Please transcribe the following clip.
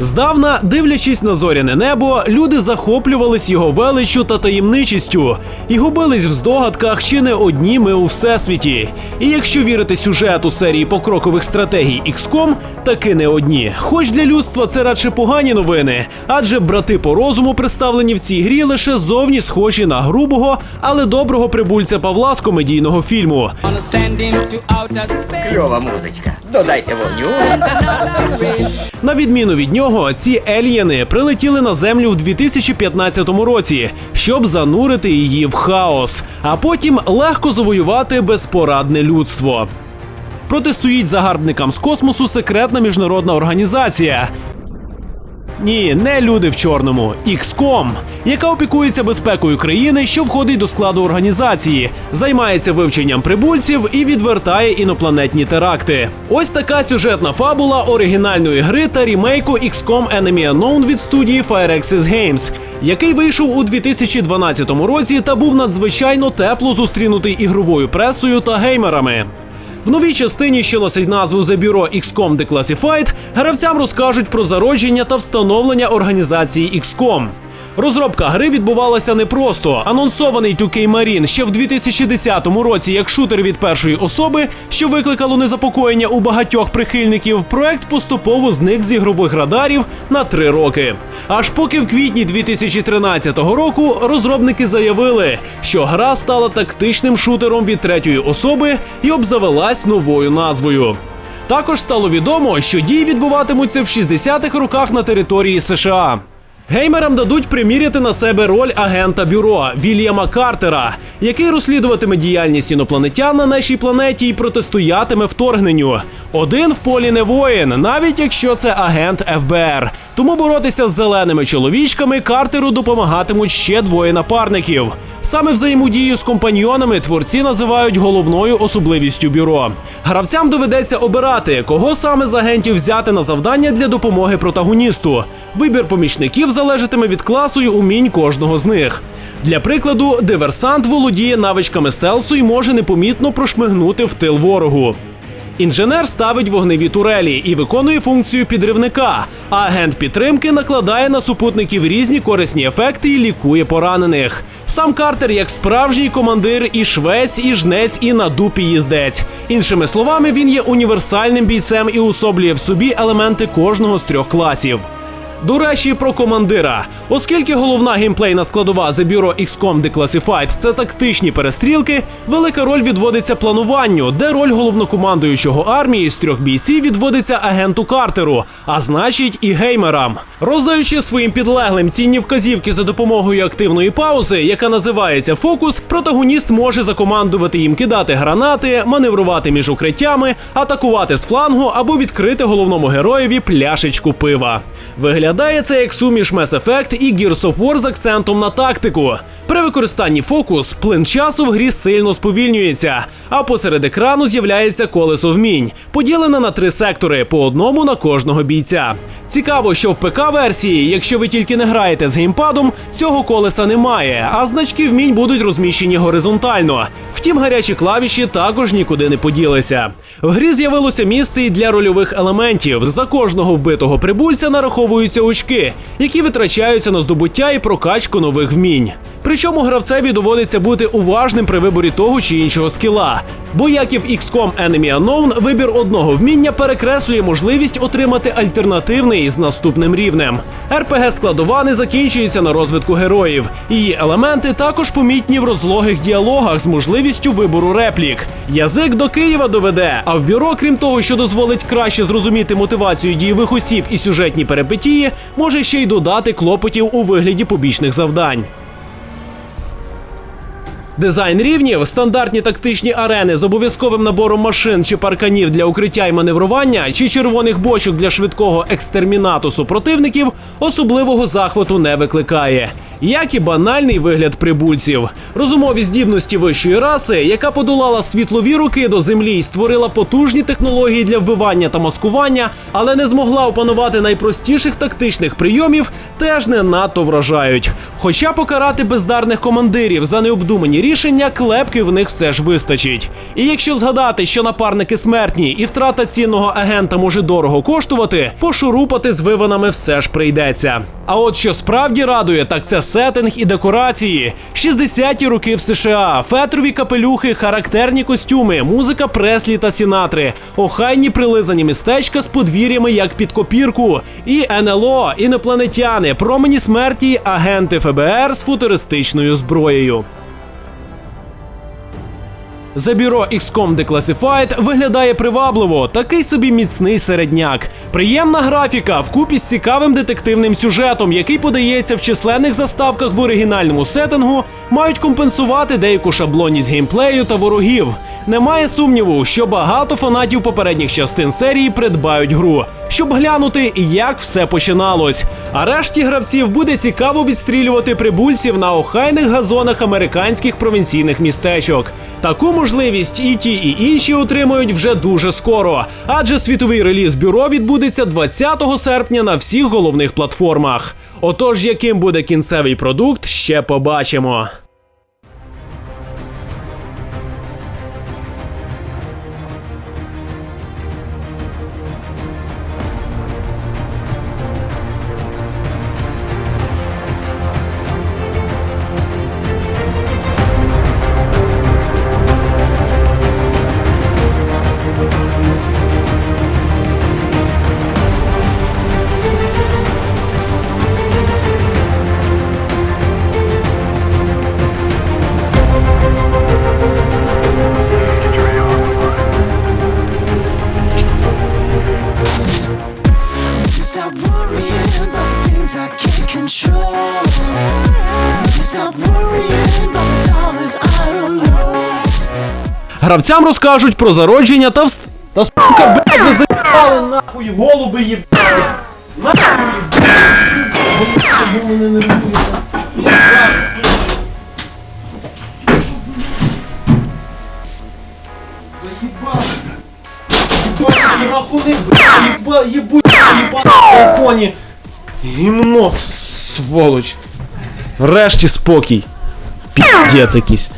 Здавна, дивлячись на зоряне небо, люди захоплювались його величчю та таємничістю і губились в здогадках, чи не одні ми у всесвіті. І якщо вірити сюжету серії покрокових стратегій XCOM, таки не одні. Хоч для людства це радше погані новини, адже брати по розуму представлені в цій грі лише зовні схожі на грубого, але доброго прибульця Павла з комедійного фільму. Кльова музичка. Додайте вогню. На відміну від нього, ці елієни прилетіли на землю в 2015 році, щоб занурити її в хаос, а потім легко завоювати безпорадне людство. Протистоїть загарбникам з космосу секретна міжнародна організація. Ні, не люди в чорному, XCOM, яка опікується безпекою країни, що входить до складу організації, займається вивченням прибульців і відвертає інопланетні теракти. Ось така сюжетна фабула оригінальної гри та рімейку XCOM Enemy Unknown від студії Firaxis Games, який вийшов у 2012 році та був надзвичайно тепло зустрінутий ігровою пресою та геймерами. В новій частині, що носить назву The Bureau XCOM Declassified, гравцям розкажуть про зародження та встановлення організації XCOM. Розробка гри відбувалася непросто. Анонсований 2K Marine ще в 2010 році як шутер від першої особи, що викликало незапокоєння у багатьох прихильників, проект поступово зник з ігрових радарів на три роки. Аж поки в квітні 2013 року розробники заявили, що гра стала тактичним шутером від третьої особи і обзавелась новою назвою. Також стало відомо, що дії відбуватимуться в 60-х роках на території США. Геймерам дадуть приміряти на себе роль агента бюро Вільяма Картера, який розслідуватиме діяльність інопланетян на нашій планеті і протистоятиме вторгненню. Один в полі не воїн, навіть якщо це агент ФБР. Тому боротися з зеленими чоловічками Картеру допомагатимуть ще двоє напарників. Саме взаємодію з компаньйонами творці називають головною особливістю бюро. Гравцям доведеться обирати, кого саме з агентів взяти на завдання для допомоги протагоністу. Вибір помічників залежатиме від класу і умінь кожного з них. Для прикладу, диверсант володіє навичками стелсу і може непомітно прошмигнути в тил ворогу. Інженер ставить вогневі турелі і виконує функцію підривника. А агент підтримки накладає на супутників різні корисні ефекти і лікує поранених. Сам Картер як справжній командир і швець, і жнець, і на дупі їздець. Іншими словами, він є універсальним бійцем і особлює в собі елементи кожного з трьох класів. До речі, про командира. Оскільки головна геймплейна складова The Bureau XCOM Declassified – це тактичні перестрілки, велика роль відводиться плануванню, де роль головнокомандуючого армії з трьох бійців відводиться агенту Картеру, а значить і геймерам. Роздаючи своїм підлеглим цінні вказівки за допомогою активної паузи, яка називається фокус, протагоніст може закомандувати їм кидати гранати, маневрувати між укриттями, атакувати з флангу або відкрити головному героєві пляшечку пива. Виглядає це як суміш Mass Effect і Gears of War з акцентом на тактику. При використанні фокус плин часу в грі сильно сповільнюється, а посеред екрану з'являється колесо вмінь, поділене на три сектори, по одному на кожного бійця. Цікаво, що в ПК-версії, якщо ви тільки не граєте з геймпадом, цього колеса немає, а значки вмінь будуть розміщені горизонтально. Втім, гарячі клавіші також нікуди не поділися. В грі з'явилося місце і для рольових елементів. За кожного вбитого прибульця нараховуються очки, які витрачаються на здобуття і прокачку нових вмінь. Причому гравцеві доводиться бути уважним при виборі того чи іншого скіла. Бо як і в XCOM Enemy Unknown, вибір одного вміння перекреслює можливість отримати альтернативний з наступним рівнем. РПГ складова не закінчується на розвитку героїв. Її елементи також помітні в розлогих діалогах з можливістю вибору реплік. Язик до Києва доведе, а в бюро, крім того, що дозволить краще зрозуміти мотивацію дієвих осіб і сюжетні перипетії, може ще й додати клопотів у вигляді побічних завдань. Дизайн рівнів, стандартні тактичні арени з обов'язковим набором машин чи парканів для укриття і маневрування, чи червоних бочок для швидкого екстермінату супротивників особливого захвату не викликає. Як і банальний вигляд прибульців, розумові здібності вищої раси, яка подолала світлові роки до землі і створила потужні технології для вбивання та маскування, але не змогла опанувати найпростіших тактичних прийомів, теж не надто вражають. Хоча покарати бездарних командирів за необдумані рішення, клепки в них все ж вистачить. І якщо згадати, що напарники смертні і втрата цінного агента може дорого коштувати, пошурупати з вивинами все ж прийдеться. А от що справді радує, так це сеттинг і декорації. 60-ті роки в США, фетрові капелюхи, характерні костюми, музика Преслі та Сінатри, охайні прилизані містечка з подвір'ями як під копірку, і НЛО, інопланетяни, промені смерті, агенти ФБР з футуристичною зброєю. За бюро XCOM Declassified виглядає привабливо, такий собі міцний середняк. Приємна графіка вкупі з цікавим детективним сюжетом, який подається в численних заставках в оригінальному сеттингу, мають компенсувати деяку шаблонність геймплею та ворогів. Немає сумніву, що багато фанатів попередніх частин серії придбають гру, щоб глянути, як все починалось. А решті гравців буде цікаво відстрілювати прибульців на охайних газонах американських провінційних містечок. Таку можливість і ті, і інші отримують вже дуже скоро, адже світовий реліз бюро відбудеться 20 серпня на всіх головних платформах. Отож, яким буде кінцевий продукт, ще побачимо. Гравцям розкажуть про зародження та вст... Та сука, блядь, ви заїбали нахуй голуби їб... Нахуй їб... Сука, бо мене не рятує. Заїбали. Ебаный рахуни, блядь, еба, ебуть, ебаный на балконі. Гімно, сволоч. Решті спокій. Піздець якийсь.